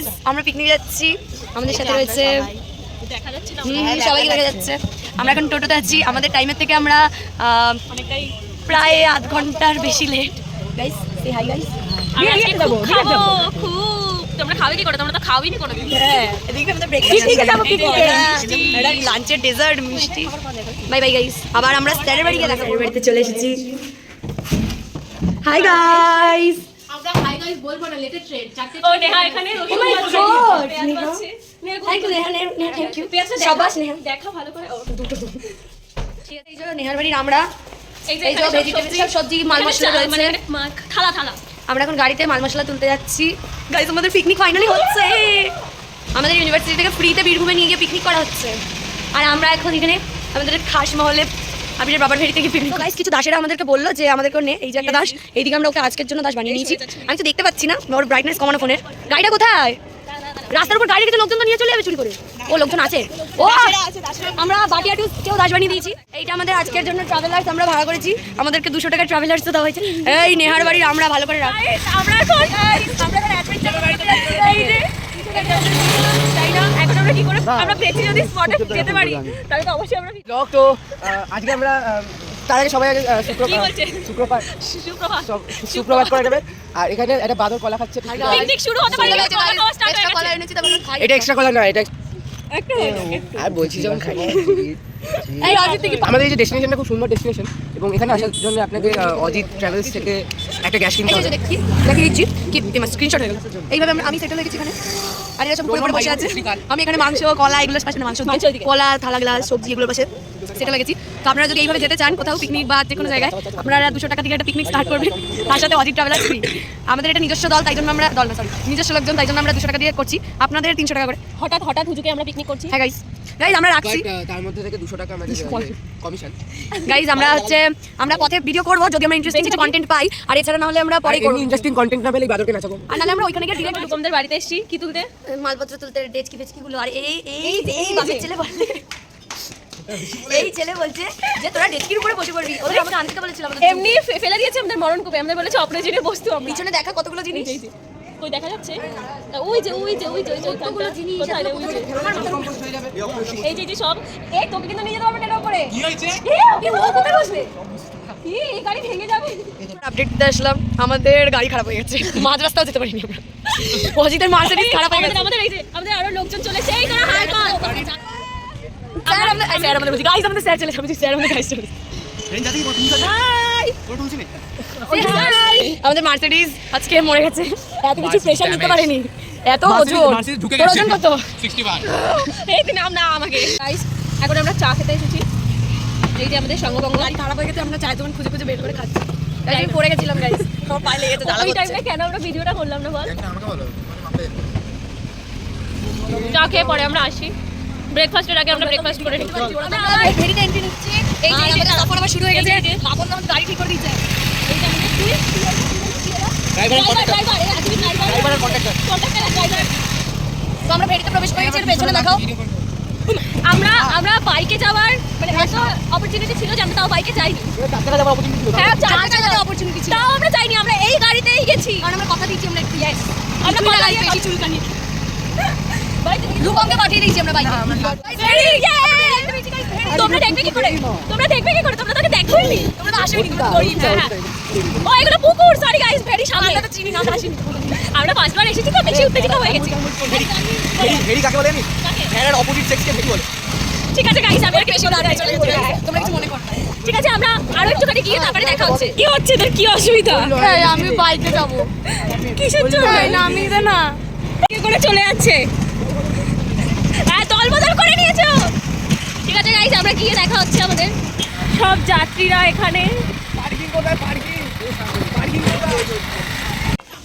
Guys আমরা picnic যাচ্ছি। আমাদের সাথে রয়েছে দেখা যাচ্ছে না হুম, হুম, সবাইকে দেখা যাচ্ছে। আমরা এখন টোটোতে আছি। আমাদের টাইমের থেকে আমরা প্রায় আধ ঘণ্টার বেশি লেট গাইস সে হাই খুব তোমরা খাবে কি করে? তোমরা তো খাওয়াই নি কোনোদিন। হ্যাঁ। এদিকে ব্রেকফাস্ট। এটা ডেজার্ট মিষ্টি। বাই বাই গাইস আবার আমরা স্যারের বাড়ি গিয়ে দেখা বাড়িতে চলে এসেছি। হাই গাইস আমরা হাই গাইস বলব না লেটেস্ট ট্রেন্ড চারটে ও নেহা এখানে my God, পেঁয়াজ নেহা। পাচ্ছে। Neha thank you Neha Neha thank you পেঁয়াজটা নেহা। দেখা ভালো করে। ও, ঠিক আছে এই যে নেহার বাড়ির আমরা এই যে এই যে এখানে সব ভেজিটেবল সব সবজি মাল মশলা রয়েছে। মানে থালা থালা। আমরা এখন গাড়িতে মাল মশলা তুলতে যাচ্ছি। গাইজ আমাদের পিকনিক ফাইনালি হচ্ছে। আমাদের ইউনিভার্সিটি থেকে ফ্রিতে বীরভূমে নিয়ে গিয়ে পিকনিক করা হচ্ছে। আর আমরা এখন এখানে আমাদের খাস মহলে আবিরের বাবার বাড়ি থেকে পিকনিক গাইজ কিছু দাসেরা আমাদেরকে বলল যে আমাদেরকে নে এই যে একটা দাস এইদিকে আমরা ওকে আজকের জন্য দাস বানিয়ে নিয়েছি। আমি তো দেখতে পাচ্ছি না ওর ব্রাইটনেস কমানো ফোনের। গাড়িটা কোথায়? রাস্তার উপর গাড়ি রেখে লোকজন তো নিয়ে চলে যাবে চুরি করে। ও লোকজন আছে। ও! আমরা বাটিয়াটু কেউ দাস বানিয়ে দিয়েছি। এইটা আমাদের আজকের জন্য ট্রাভেলার্স আমরা ভাড়া করেছি। আমাদেরকে দুশো টাকা ট্রাভেলার্স দেওয়া হয়েছে। এই নেহার বাড়ির আমরা ভালো করে আমরা এখন আমরা এখন adventure করতে যাচ্ছি। এই যে, তাই না? এখন আমরা কি করে আমরা পেয়েছি যদি স্পটে যেতে পারি তাহলে তো অবশ্যই আমরা ব্লগ তো আজকে আমরা তার আগে সবাই আগে শুক্রবার শুক্রবার সুপ্রভাত? সুপ্রভাত। করে দেবে। আর এখানে একটা বাদর কলা খাচ্ছে পিকনিক শুরু হতে পারে। এটা এক্সট্রা কলা না এটা আর বলছি যখন খাই আমাদের এই যে ডেস্টিনেশনটা খুব সুন্দর ডেস্টিনেশন এবং এখানে আসার জন্য আপনাকে অজিত ট্রাভেলস থেকে একটা গ্যাস কিনতে হবে। দেখি দেখি দিচ্ছি কি স্ক্রিনশট হয়ে গেল। এইভাবে আমি- আমি সেটেল হয়ে গেছি এখানে। আর এরা সব বসে আছে। আমি এখানে মাংস কলা এগুলো পাশে মাংস মাংস কলা থালা গ্লাস সবজি এগুলো পাশে। সেটা গেছি তো আপনারা যদি এইভাবে যেতে চান কোথাও পিকনিক বা যে কোনো জায়গায় আপনারা দুশো টাকা থেকে একটা পিকনিক স্টার্ট করবেন। তার সাথে অজিত ট্রাভেলার ফ্রি আমাদের এটা নিজস্ব দল তাই জন্য আমরা দল না সরি নিজস্ব লোকজন তাই জন্য আমরা দুশো টাকা দিয়ে করছি। আপনাদের তিনশো টাকা করে। হঠাৎ হঠাৎ হুজুকে আমরা পিকনিক করছি। হ্যাঁ গাইস গাইজ আমরা রাখছি। তার মধ্যে থেকে দুশো টাকা আমাদের কমিশন গাইজ আমরা হচ্ছে আমরা পথে ভিডিও করব যদি আমরা ইন্টারেস্টিং কিছু কন্টেন্ট পাই। আর এছাড়া না হলে আমরা পরে করব। ইন্টারেস্টিং কন্টেন্ট না পেলে এই বাদরকে নাচাবো। আর নাহলে আমরা ওইখানে গিয়ে ডিরেক্ট তোমাদের বাড়িতে এসেছি। কি তুলতে? মালপত্র তুলতে ডেচকি ফেচকি গুলো আর এই এই এই বাপের ছেলে বলে। এই ছেলে বলছে যে তোরা ডেচকির উপরে বসে পড়বি। ওদের আমাকে আনতে বলেছিল আমাদের এমনি ফেলে দিয়েছে আমাদের মরণ কূপে। আমাদের বলেছে অপ্রয়োজনীয় বস্তু আমরা। পিছনে দেখা কতগুলো জিনিস? কই দেখা যাচ্ছে? ওই যে ওই যে ওই যে ওই যে কতগুলো জিনিস? কোথায়? রে ওই যে। এই যে যে সব। এই তোকে কিন্তু নিয়ে যেতে পারবে না উপরে? কি হয়েছে? এ ও কোথায় বসবে? এই গাড়ি ভেঙে যাবে? আপডেট দিতে আসলাম। আমাদের গাড়ি খারাপ হয়ে গেছে। মাঝ রাস্তাও যেতে পারিনি আমরা। অজিতের মার্সিডিজ খারাপ হয়ে গেছে। আমাদের এই যে আমাদের আরও লোকজন চলে সেই তোরা হাই কর। স্যার আমাদের স্যার আমাদের বলছি গাইজ আমাদের স্যার চলে যাবে স্যার আমাদের গাইজ চলে আমাদের মার্সিডিজ আজকে মরে গেছে। এত কিছু প্রেশার নিতে পারেনি। এত ওজন। ওজন কত? এই দিন আমরা আমাকে। গাইস এখন আমরা চা খেতে এসেছি। এই যে আমাদের সঙ্গভঙ্গ গাড়ি খারাপ হয়ে গেছে আমরা চায়ের দোকান খুঁজে খুঁজে বের করে খাচ্ছি। গাইজ আমি পড়ে গেছিলাম গাইজ আমার পায়ে লেগেছে জ্বালা ওই টাইমে কেন আমরা ভিডিওটা করলাম না বল। চা খেয়ে পরে আমরা আসি। ব্রেকফাস্টের আগে আমরা ব্রেকফাস্ট করে এই নিচ্ছি। যে আর এই যে আমাদের সফর আবার শুরু হয়ে গেছে। আমাদের গাড়ি ঠিক করে দিয়েছে। তো আমরা ফেরিতে প্রবেশ করে পেছনে দেখাও। আমরা আমরা বাইকে যাওয়ার মানে এত অপরচুনিটি ছিল যে আমরা তাও বাইকে যাইনি। হ্যাঁ চার ছিল। তাও আমরা যাইনি আমরা এই গাড়িতেই গেছি। কারণ আমরা কথা দিয়েছি আমরা একটু ইয়েস আমরা কথা চুলকানি। বাইকে রূপমকে পাঠিয়ে দিয়েছি আমরা বাইকে। তোমরা দেখবে কি করে? তোমরা দেখবে কি করে? তোমরা তাকে দেখোইনি তোমরা তো আসেনি হ্যাঁ। ও এগুলো পুকুর সরি গাইস ভেরি সামনে। আমরা তো চিনি না আমরা আমরা পাঁচবার এসেছি তো বেশি উত্তেজিত হয়ে গেছি। হেরি- হেরি কাকে বলে আমি? হ্যাঁ, opposite sex কে হেরি বলে। ঠিক আছে গাইস আমি আর কি বেশি না। চলে তোমরা কিছু মনে করো না। ঠিক আছে আমরা আরও একটুখানি গিয়ে তারপরে দেখা হচ্ছে। কি হচ্ছে তোর? কি অসুবিধা? আমি বাইকে যাব। কিসের জন্য? নামি দে না। কি করে চলে যাচ্ছে? হ্যাঁ করে নিয়েছো? ঠিক আছে গাইস আমরা গিয়ে দেখা হচ্ছে আমাদের। সব যাত্রীরা এখানে।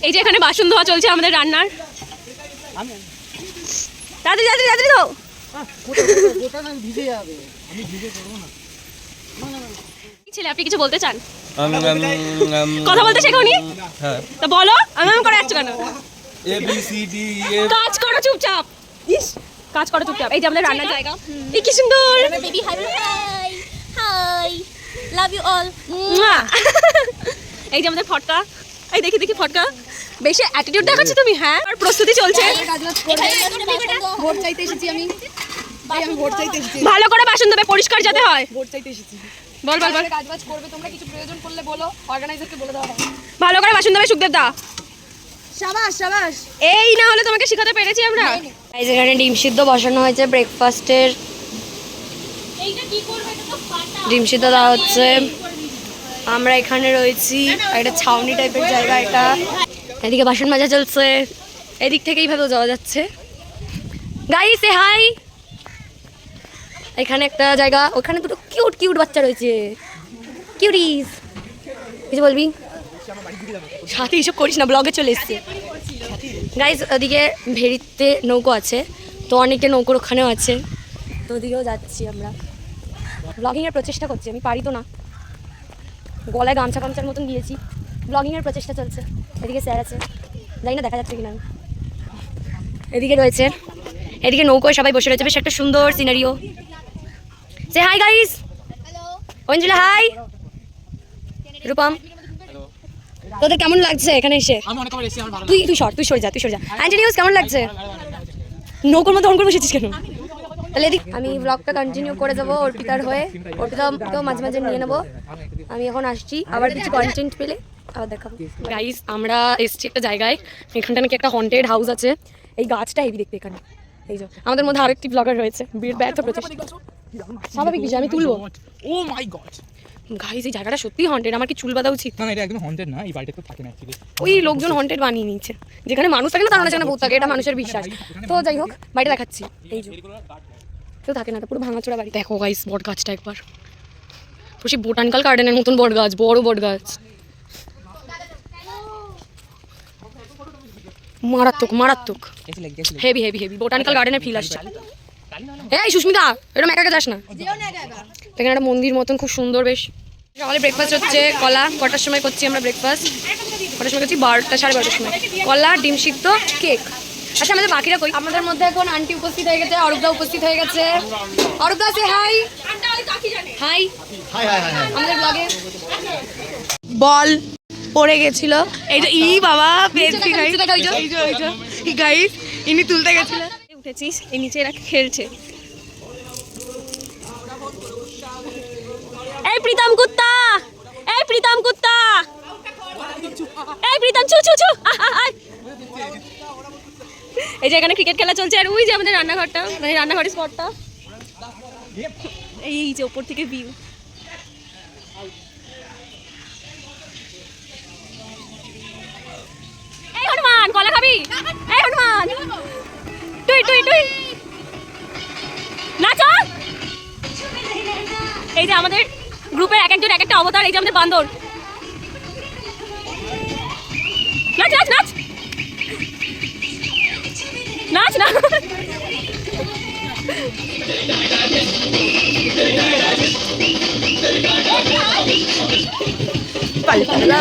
এই যে এখানে বাসন ধোয়া চলছে আমাদের রান্নার। তাড়াতাড়ি তাড়াতাড়ি তাড়াতাড়ি দাও ছেলে আপনি কিছু বলতে চান? কথা বলতে শেখোনি হ্যাঁ। তা বলো আমি আমি করে যাচ্ছ কেন? এ বি সি ডি কাজ করো চুপচাপ। ইস কাজ করো চুপচাপ। এই যে আমাদের রান্নার জায়গা। এই কি সুন্দর। Hi hi love you all. মুয়া। এই যে আমাদের ফটকা। এই দেখি দেখি ফটকা। বেশি অ্যাটিটিউড দেখাচ্ছ তুমি হ্যাঁ? আর প্রস্তুতি চলছে। ভোট চাইতে এসেছি আমি। ভাই আমি ভোট চাইতে এসেছি। ভালো করে বাসন দেবে পরিষ্কার যাতে হয়। ভোট চাইতে এসেছি। বল বল বল। কাজ বাজ করবে তোমরা কিছু প্রয়োজন পড়লে বলো। অর্গানাইজারকে বলে দাও। ভালো করে বাসন দেবে সুখদেব দা। সাবাস সাবাস। এই না হলে তোমাকে শেখাতে পেরেছি আমরা। এই যেখানে ডিম সিদ্ধ বসানো হয়েছে ব্রেকফাস্টের ডিম সিদ্ধ দেওয়া হচ্ছে। আমরা এখানে রয়েছি। একটা ছাউনি টাইপের জায়গা এটা। এদিকে বাসন মাজা চলছে। এদিক থেকে এইভাবেও যাওয়া যাচ্ছে। গাই সে হাই এখানে একটা জায়গা। ওখানে দুটো কিউট কিউট বাচ্চা রয়েছে। কিউরিস কিছু বলবি? সাথে এইসব করিস না ব্লগে চলে এসছে। গাইজ ওদিকে ভেরিতে নৌকো আছে তো অনেকে নৌকোর ওখানেও আছে তো ওদিকেও যাচ্ছি আমরা। ব্লগিংয়ের প্রচেষ্টা করছি আমি পারি তো না। গলায় গামছা গামছার মতন দিয়েছি। ব্লগিংয়ের প্রচেষ্টা চলছে এদিকে স্যার আছে। জানি না দেখা যাচ্ছে কিনা। এদিকে রয়েছে এদিকে নৌকোয় সবাই বসে রয়েছে বেশ একটা সুন্দর সিনারিও সে hi guys Anjali hi Rupam. তোদের কেমন লাগছে এখানে এসে? তুই তুই সর তুই সরে যা তুই সরে যা। অ্যান্টিনিউস কেমন লাগছে? নৌকোর মধ্যে অন করে বসেছিস কেন? তাহলে এদিক আমি ব্লগটা কন্টিনিউ করে যাব অর্পিতার হয়ে। অর্পিতাকেও মাঝে মাঝে নিয়ে নেব। আমি এখন আসছি। আবার কিছু কন্টেন্ট পেলে আবার দেখাবো। গাইস আমরা এসছি একটা জায়গায়। এখানটা নাকি একটা হন্টেড হাউস আছে। এই গাছটা হেভি দেখতে এখানে। এই যে আমাদের মধ্যে আরেকটি ব্লগার রয়েছে। বীর ব্যর্থ প্রচেষ্টা স্বাভাবিক বিষয় আমি তুলবো। ও মাই গড গাইস এই জায়গাটা সত্যি হন্টেড আমার কি চুল বাঁধা উচিত? না এটা একদম হন্টেড না এই বাড়িটা তো থাকে না ওই লোকজন হন্টেড বানিয়ে নিচ্ছে যেখানে মানুষ থাকে না তার মানে সেখানে ভূত থাকে এটা মানুষের বিশ্বাস। তো যাই হোক বাড়িটা দেখাচ্ছি। এই যে। কেউ থাকে না পুরো ভাঙাচোরা বাড়ি। দেখো গাইস বট গাছটা একবার। তো সেই বোটানিক্যাল গার্ডেনের মতন বট গাছ বড় বট গাছ মারাত্মক। মারাত্মক হেভি হেভি হেভি বোটানিক্যাল গার্ডেনের ফিল আসছে। এই সুস্মিতা এরকম একা একা যাস না। এখানে একটা মন্দির মতন খুব সুন্দর বেশ সকালে ব্রেকফাস্ট হচ্ছে কলা কটার সময় করছি আমরা ব্রেকফাস্ট কটার সময় করছি বারোটা সাড়ে বারোটার সময় কলা ডিম সিদ্ধ কেক আচ্ছা আমাদের বাকিরা কই আমাদের মধ্যে এখন আন্টি উপস্থিত হয়ে গেছে অরূপদা উপস্থিত হয়ে গেছে অরূপদা সে হাই হাই আমাদের ব্লগে বল পড়ে গেছিল এই যে ই বাবা গাইস ইনি তুলতে গেছিল উঠেছিস এই নিচে এরা খেলছে প্রীতম কুত্তা এই প্রীতম কুত্তা এই প্রীতম চু চু চু। এই যে এখানে ক্রিকেট খেলা চলছে, আর ওই যে আমাদের রান্নাঘরটা মানে রান্নাঘরের স্পটটা এই যে ওপর থেকে ভিউ এই হনুমান, কলা খাবি? এই হনুমান। তুই তুই তুই না চল এই যে আমাদের গ্রুপের এক একজন এক একটা অবতার এই যে আমাদের বান্দর নাচ নাচ নাচ নাচ না पल्लू के नीचे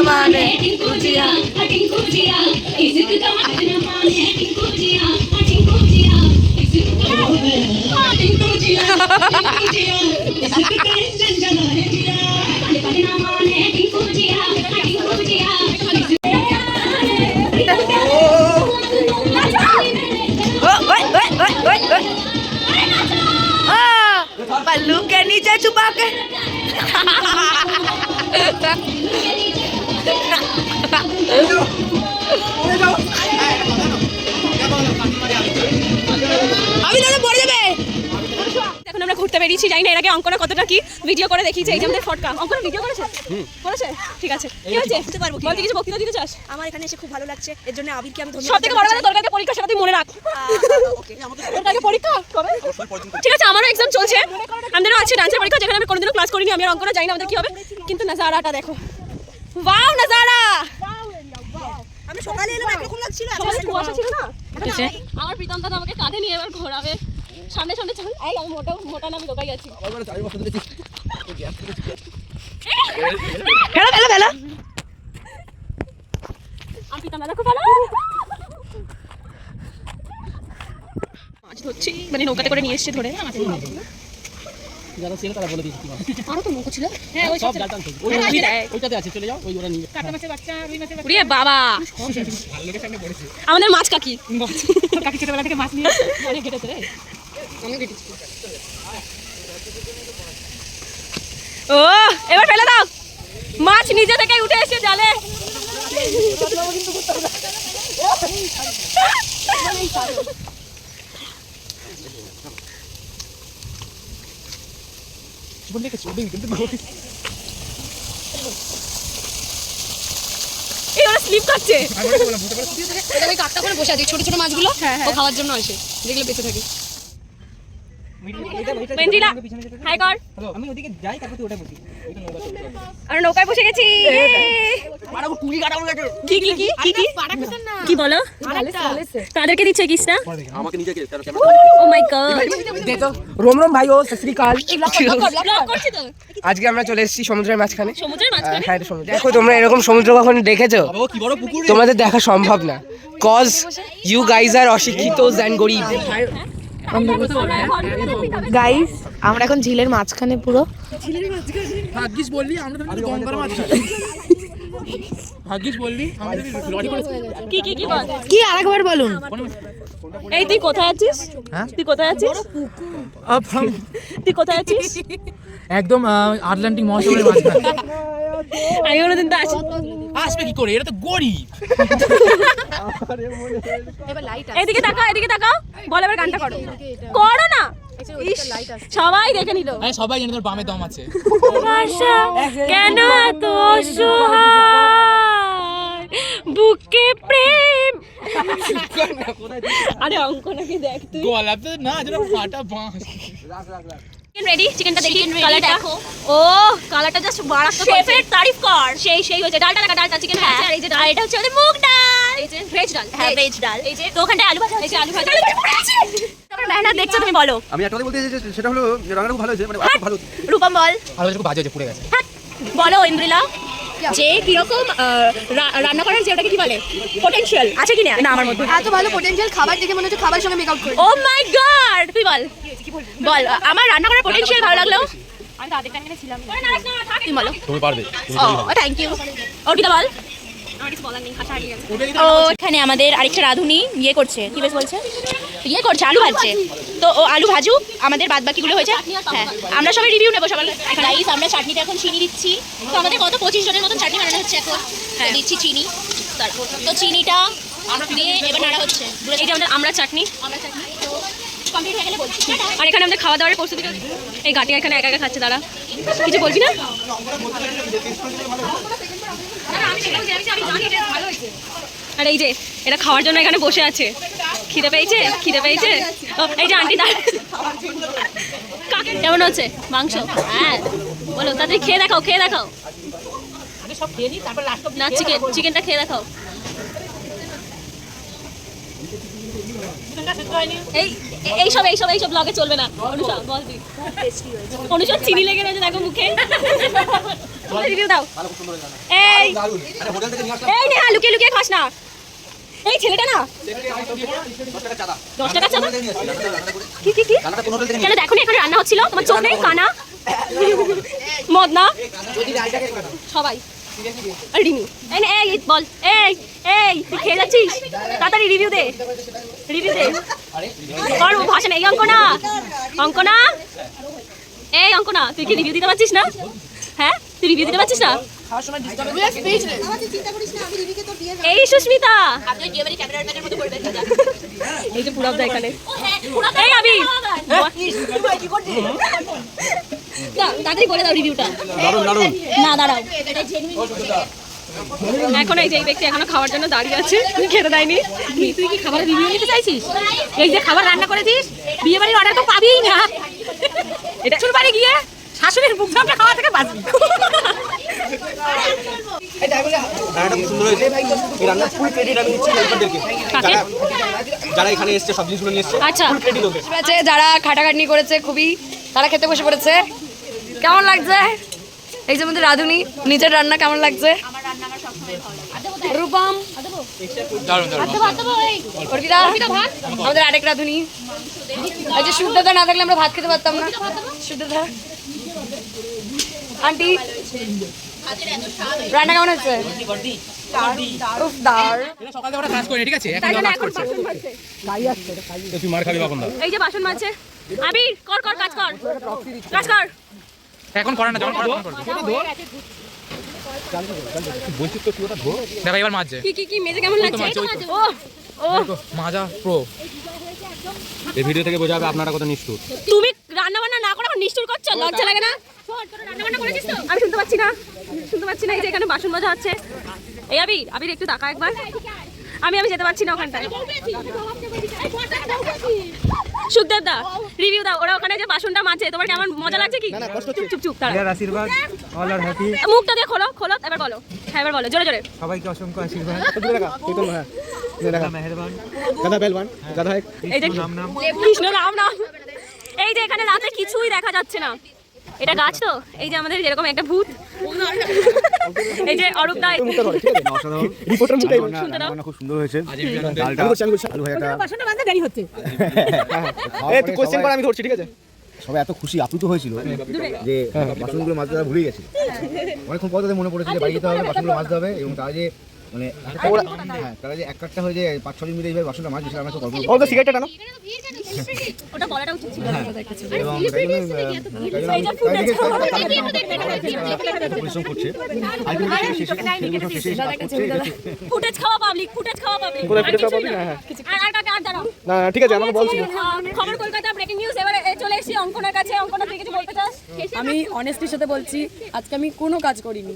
छुपा के चाचू पाके বেরিয়েছি জানি না এর আগে অঙ্কনা কতটা কি ভিডিও করে দেখিয়েছে এই যে আমাদের ফটকা। অঙ্কনা ভিডিও করেছে? করেছে? ঠিক আছে। কি হয়েছে? বুঝতে পারব কি? বলতে কিছু বক্তৃতা দিতে চাস? আমার এখানে এসে খুব ভালো লাগছে এর জন্য আবিরকে আমি ধন্যবাদ সব থেকে বড় কথা তোর কাছে পরীক্ষা সেটা তুই মনে রাখ। ওকে তোর কাছে পরীক্ষা কবে? ঠিক আছে আমারও এক্সাম চলছে। আমাদেরও আছে ডান্সের পরীক্ষা যেখানে আমি কোনোদিনও ক্লাস করিনি আমি আর অঙ্কনা জানি না আমাদের কি হবে। কিন্তু নাজারাটা দেখো। ওয়াও নাজারা! আমি সকালে এলাম একরকম লাগছিল সকালে কুয়াশা ছিল না? আমার প্রীতম দাদা আমাকে কাঁধে নিয়ে এবার ঘোরাবে। সামনে সামনে চল এই আমি মোটা মোটা নামে দোকাই আছি। ফেলো ফেলো ফেলো আমি ভালো। মাছ ধরছি মানে নৌকাতে করে নিয়ে এসছে ধরে। যারা ছিল তারা বলে দিয়েছে কি। আরও তো মুখ ছিল। হ্যাঁ ওই সব ওই ওইটাতে আছে চলে যাও ওই ওরা নিয়ে কাটা মাছের বাচ্চা রুই মাছের বাচ্চা। উড়িয়ে বাবা! লোকের সামনে পড়েছে। আমাদের মাছ কাকি। কাকি ছোটবেলা থেকে মাছ নিয়ে অনেক ঘেটেছে রে। ও এবার ফেলে দাও। মাছ নিজে থেকে উঠে এসে জালে। জীবন দেখেছি ওদিন কিন্তু এই ওরা স্লিপ করছে আমি কাকটা করে বসে আছে ছোট ছোট মাছগুলো ও খাওয়ার জন্য আসে যেগুলো বেঁচে থাকে। মেন্দিরা হাই কর। আমি ওদিকে যাই তারপর তুই ওটা বসি ওইটা নৌকা চলছে। আমরা নৌকায় বসে গেছি। কি কি কি কি কি? কি বলো? তাদেরকে দিচ্ছে কিসটা? আমাকে নিজেকে ও মাই গড দেখো রোম রোম ভাই ও সত শ্রী কাল। ব্লগ করছি তো। আজকে আমরা চলে এসেছি সমুদ্রের মাঝখানে। সমুদ্রের মাঝখানে? হ্যাঁ সমুদ্র। দেখো তোমরা এরকম সমুদ্র কখনো দেখেছ? তোমাদের দেখা সম্ভব না। কজ ইউ গাইজ আর অশিক্ষিত অ্যান্ড গরিব। গাইস আমরা এখন ঝিলের মাঝখানে পুরো। ভাগ্যিস বললি আমরা তো গঙ্গার মাছ ভাগ্যিস বললি আমাদের লরি করে কি কি কি বল? কি আরেকবার বলুন। এই তুই কোথায় আছিস? হ্যাঁ? তুই কোথায় আছিস? তুই কোথায় আছিস? একদম আটলান্টিক মহাসাগরের মাঝখানে। আমি কোনোদিন তো আসি আসবে কি করে? এটা তো গরিব। এদিকে তাকাও এদিকে তাকাও। বল এবার গানটা করো। করো না। সবাই দেখে নিল। সবাই জানে তোর বামে দম আছে। কেন এত অসহায়? বুকে প্রেম। আরে অঙ্কনাকে দেখ তুই। গলা তো না যেটা ফাটা বাঁশ। চিকেন রেডি চিকেনটা দেখি কালারটা দেখো। ও কালারটা জাস্ট মারাত্মক শেফের তারিফ কর। সেই সেই হয়েছে। ডালটা লাগা ডালটা চিকেন হ্যাঁ। আর এই যে ডাল। এটা হচ্ছে আমাদের মুগ ডাল। এই যে ভেজ ডাল। হ্যাঁ ভেজ ডাল। এই যে তো ওখানে আলু ভাজা এই যে আলু ভাজা। তারপরে দেখছ তুমি বলো। আমি একটা কথা বলতে চাইছি সেটা হলো রান্নাটা খুব ভালো হয়েছে মানে খুব ভালো। রূপম বল। বাজে হয়েছে পুড়ে গেছে। হ্যাঁ, বলো ইন্দ্রিলা। যে কীরকম রান্না করার যে ওটাকে কি বলে? পটেনশিয়াল আছে কি না না আমার মধ্যে। এত ভালো পোটেনশিয়াল খাবার দেখে মনে হচ্ছে খাবার সঙ্গে মেকআপ করে ও মাই গড তুই বল। বল আমার রান্না করার পটেনশিয়াল ভালো লাগল? আমি তো আধেক ছিলাম। তুই বলো। তুমি পারবে। ও থ্যাংক ইউ অর্পিতা বল। ও এখানে আমাদের আরেকটা রাঁধুনি ইয়ে করছে। কি বেশ বলছে? ইয়ে করছে আলু ভাজছে। তো ও আলু ভাজুক আমাদের বাদ বাকিগুলো হয়েছে। হ্যাঁ আমরা সবাই রিভিউ নেব সবাই গাইস আমরা চাটনিতে এখন চিনি দিচ্ছি। তো আমাদের কত পঁচিশ জনের মতন চাটনি বানানো হচ্ছে এখন। হ্যাঁ। দিচ্ছি চিনি। তারপর তো চিনিটা দিয়ে এবার নাড়া হচ্ছে। এই আমাদের আমরা চাটনি। আমরা চাটনি। তো কমপ্লিট হয়ে গেলে বলছি। আর এখানে আমাদের খাওয়া দাওয়ার প্রস্তুতি এই গাটি এখানে একা একা খাচ্ছে তারা। কিছু বলবি না? আর এই যে এটা খাওয়ার জন্য এখানে বসে আছে। খিদে পেয়েছে? খিদে পেয়েছে? ও, এই যে আন্টি কেমন হচ্ছে? মাংস? হ্যাঁ। বলো তাড়াতাড়ি খেয়ে দেখাও খেয়ে দেখাও। না চিকেন চিকেনটা খেয়ে দেখাও। এই এই সব এই সব এই সব ব্লগে চলবে না। অনুষা বল তুই। অনুষা চিনি লেগে রয়েছে দেখো মুখে। রিভিউ দাও। এই। এই নেহা লুকিয়ে লুকিয়ে খাস না। এই ছেলেটা না। দশ টাকা চাঁদা। রান্না কি কি কি? রান্নাটা কোন হোটেল থেকে কেন দেখো এখানে রান্না হচ্ছিল। তোমার চোখ নেই কানা। মদ সবাই। রিমি এই নে, এই বল। এই এই তুই খেয়ে যাচ্ছিস? তাড়াতাড়ি রিভিউ দে। রিভিউ দে। কর ও ভাষা নেই এই অঙ্কনা। অঙ্কনা? এই অঙ্কনা তুই কি রিভিউ দিতে পারছিস না? হ্যাঁ? তুই রিভিউ দিতে পারছিস না? এই সুস্মিতা। এই যে এখানে। এই আবি। না, তাড়াতাড়ি বলে দাও রিভিউটা না দাঁড়াও। এখন এই যে এই ব্যক্তি এখনও খাওয়ার জন্য দাঁড়িয়ে আছে তুই খেতে দেয়নি তুই কি খাবার রিভিউ নিতে চাইছিস? এই যে খাবার রান্না করেছিস বিয়ে বাড়ির অর্ডার তো পাবিই না। এটা শ্বশুর বাড়ি গিয়ে শাশুড়ির মুখ সামনে খাওয়া থেকে বাঁচবি। আচ্ছা। ফুল ক্রেডিট ওদের। আছে যারা খাটাখাটনি করেছে খুবই তারা খেতে বসে পড়েছে। কেমন লাগছে? এই যে আমাদের রাঁধুনি নিজের রান্না কেমন লাগছে? রূপম। অর্পিতা। আমাদের আরেক রাঁধুনি। এই যে শুদ্ধতা না থাকলে আমরা ভাত খেতে পারতাম না। শুদ্ধতা। আন্টি রান্না কেমন হচ্ছে? তুই মার খাবি এই যে বাসন আবির কর কর কাজ কর। কাজ কর। এখন করে না যখন করে তখন করবে বলছিস তো তুই ওটা ধো দেখো এবার মাঝে কি কি কি মেজে কেমন লাগছে? ও ও। মাজা প্রো এই ভিডিও থেকে বোঝা যাবে আপনারা কত নিষ্ঠুর। তুমি রান্না বান্না না করে এখন নিষ্ঠুর করছ? লজ্জা লাগে না? আমি শুনতে পাচ্ছি না। শুনতে পাচ্ছি না এই যে এখানে বাসন মাজা হচ্ছে এই আবির আবির একটু তাকা একবার। আমি আমি যেতে পারছি না ওখানটায়। সুখদেব দা রিভিউ দাও। ওরা ওখানে যে বাসনটা মাজছে তোমার কেমন মজা লাগছে কি? চুপ চুপ চুপ তারা আশীর্বাদ অল আর হ্যাপি মুখটা দিয়ে খোলো খোলো এবার বলো। হ্যাঁ এবার বলো জোরে জোরে। সবাইকে অসংখ্য আশীর্বাদ। মেহরবান। গাদা পেলবান গাদা এই যে নাম নাম। কৃষ্ণ রাম নাম। এই যে এখানে রাতে কিছুই দেখা যাচ্ছে না। এটা গাছ তো? এই যে আমাদের যেরকম একটা ভূত। এই যে অরূপ দা রিপোর্টার মুখে শুনতে দাও। খুব সুন্দর হয়েছে। ডালটা আলু ভাজাটা। বাসনটা বাঁধতে দেরি হচ্ছে। এই তুই কোশ্চেন কর আমি ধরছি ঠিক আছে? সবাই এত খুশি আপ্লুত হয়েছিল যে বাসনগুলো মাছ ধরা ভুলে গেছে। অনেকক্ষণ পর তাদের মনে পড়েছে যে বাড়ি যেতে হবে বাসনগুলো মাছ হবে এবং তারা যে মানে হ্যাঁ তারা যে হয়ে যে পাঁচ ছজন মিলে এইভাবে বাসনটা সেটা আমরা তো কল্পনা ও তো সিগারেটটা টানো ওটা বলাটা উচিত ছিল। এবং পরিশ্রম করছে। ফুটেজ খাওয়া পাবলিক ফুটেজ খাওয়া পাবলিক? হ্যাঁ, আর আর দাঁড়াও না ঠিক আছে আমাকে বলছিল খবর কলকাতা ব্রেকিং নিউজ এবারে চলে এসেছি অঙ্কনের কাছে। অঙ্কনা তুই কিছু বলতে চাস? আমি অনেস্টির সাথে বলছি আজকে আমি কোনো কাজ করিনি।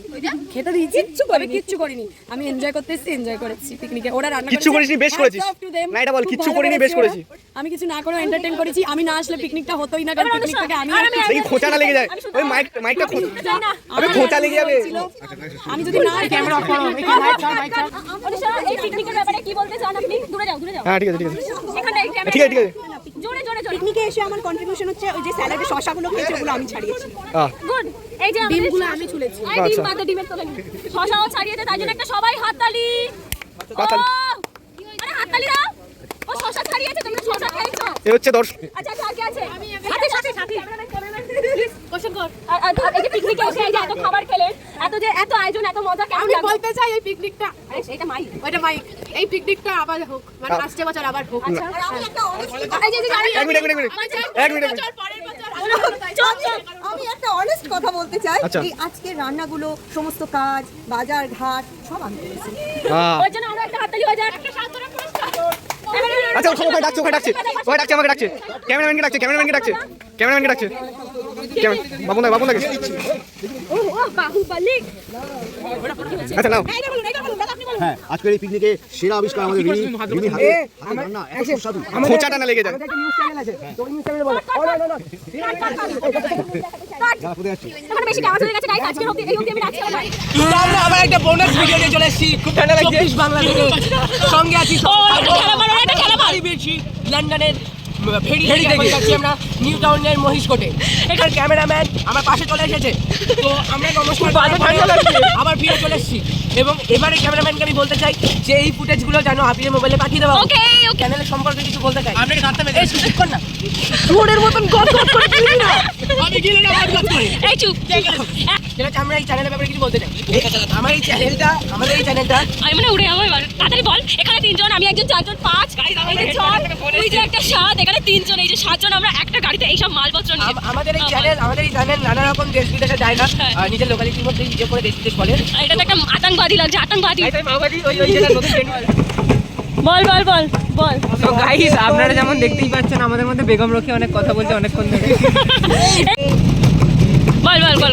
খেতে দিয়েছি কিচ্ছু করি কিচ্ছু করিনি। আমি এনজয় করতে এসেছি এনজয় করেছি পিকনিকে ওরা রান্না করেছে। করিসনি, বেশ করেছিস। না, এটা বল, কিচ্ছু করিনি, বেশ করেছে। আমি কিছু না করে এন্টারটেইন করেছি আমি না আসলে পিকনিকটা হতোই না কারণ এবার পিকনিক থেকে আমি কিছু- এই খোঁচা লেগে যায়। ওই মাইক মাইকটা খোঁচ। আরে খোঁচা লেগে যাবে। আমি যদি না ক্যামেরা অফ করো অনুষা এই পিকনিকের ব্যাপারে কি বলতে চান আপনি? দূরে যাও দূরে যাও। হ্যাঁ ঠিক আছে ঠিক আছে। এখানে এই ক্যামেরা ঠিক আছে, ঠিক আছে। পিকনিকে এসে আমার কন্ট্রিবিউশন হচ্ছে ওই যে স্যালাডে শশাগুলো খেয়েছে ওগুলো আমি ছাড়িয়েছি। গুড এই যে ডিমগুলো আমি ছুলেছি। আই ডিম বাদ ডিমের তলে শশাও ছাড়িয়েছে তাই জন্য একটা সবাই হাততালি। হাততালি। আরে হাততালি দাও। ও শশা ছাড়িয়েছে তোমরা শশা খেয়েছো? এ হচ্ছে দর্শক। আচ্ছা আচ্ছা আর কি আছে? সাথে সাথে সাথে কোশ্চেন কর আর আর- আর এই যে পিকনিকে এসে এই যে এত খাবার খেলেন এত যে এত আয়োজন এত মজা কেমন আমি লাগল? বলতে চাই এই পিকনিকটা এটা মাই ওইটা মাইক। এই পিকনিকটা আবার হোক মানে আসছে বছর আবার হোক। আচ্ছা। এক মিনিট এক মিনিট এক মিনিট। আমি একটা অনেস্ট কথা বলতে চাই আচ্ছা। এই আজকের রান্নাগুলো সমস্ত কাজ বাজার ঘাট সব আমি করেছি। হ্যাঁ। ওর জন্য আরও একটা হাততালি হয়ে আচ্ছা ওখানে ডাকছে ওখানে ডাকছে। ওখানে ডাকছে, আমাকে ডাকছে ক্যামেরাম্যানকে ডাকছে। ক্যামেরাম্যানকে ডাকছে ক্যামেরাম্যানকে ডাকছে। দা ও ও বাহুবলী আচ্ছা নাও। হ্যাঁ আজকের এই পিকনিকে সেরা আবিষ্কার আমাদের রিমি রিমি হাতে খোঁচাটা না লেগে যায়। হয়ে আমার একটা বোনাস ভিডিও নিয়ে চলে এসেছি। খুব ঠান্ডা লাগছে। বাংলা সঙ্গে আছি লন্ডনের ফেরি থেকে যাচ্ছি আমরা নিউ টাউনের মহিষকোটে এখানে ক্যামেরাম্যান আমার পাশে চলে এসেছে। তো আমরা নমস্কার আবার ফিরে চলে এসেছি। এবং এবারে ক্যামেরাম্যানকে আমি বলতে চাই যে এই ফুটেজগুলো যেন আপির মোবাইলে পাঠিয়ে দেওয়া ওকে ওকে। চ্যানেলের সম্পর্কে কিছু বলতে চাই। আপনাকে ধাক্কা মেরে এই সুযোগ কর না। চোরের মতন গট গট করে দিলি না। আমি গেলে না বাদ করে। এই চুপ। হচ্ছে আমরা এই চ্যানেলের ব্যাপারে কিছু বলতে চাই। আমার এই চ্যানেলটা আমাদের এই চ্যানেলটা আমি মানে উড়ে যাব এবার। তাড়াতাড়ি বল এখানে তিনজন আমি একজন চারজন পাঁচ। এই যে ছয় ওই যে একটা সাত এখানে তিনজন এই যে সাতজন আমরা একটা গাড়িতে এইসব মালপত্র নিয়ে আমাদের এই চ্যানেল আমাদের এই চ্যানেল নানা রকম দেশ বিদেশে যায় না। হ্যাঁ। নিজের লোকালিটির মধ্যে ভিডিও করে দেশ বিদেশ বলে। এটা একটা আতঙ্কবাদী লাগছে আতঙ্কবাদী। নতুন trend বলে। বল বল বল বল। তো গাইস আপনারা যেমন দেখতেই পাচ্ছেন আমাদের মধ্যে বেগম রক্ষী অনেক কথা বলছে অনেকক্ষণ ধরে। বল বল বল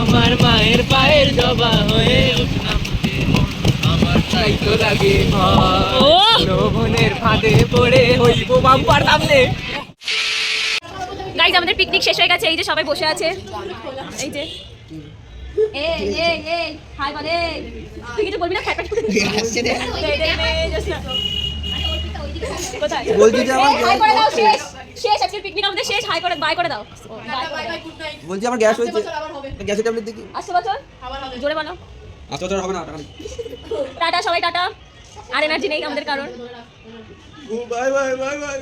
আমার মায়ের পায়ের জবা হয়ে ওঠনা ফুটে মন আমার তাই তো লাগে লোভনের ফাঁদে পড়ে হইব বাম্পার সামনে গাইজ আমাদের পিকনিক শেষ হয়ে গেছে এই যে সবাই বসে আছে এই যে বলছি আমার গ্যাস হয়েছে। গ্যাসের ট্যাবলেট দেখি। বছর? জোরে বলো। আচ্ছা আচ্ছা হবে না টাকা টাটা সবাই টাটা। আর এনার্জি নেই আমাদের কারণ বাই বাই বাই বাই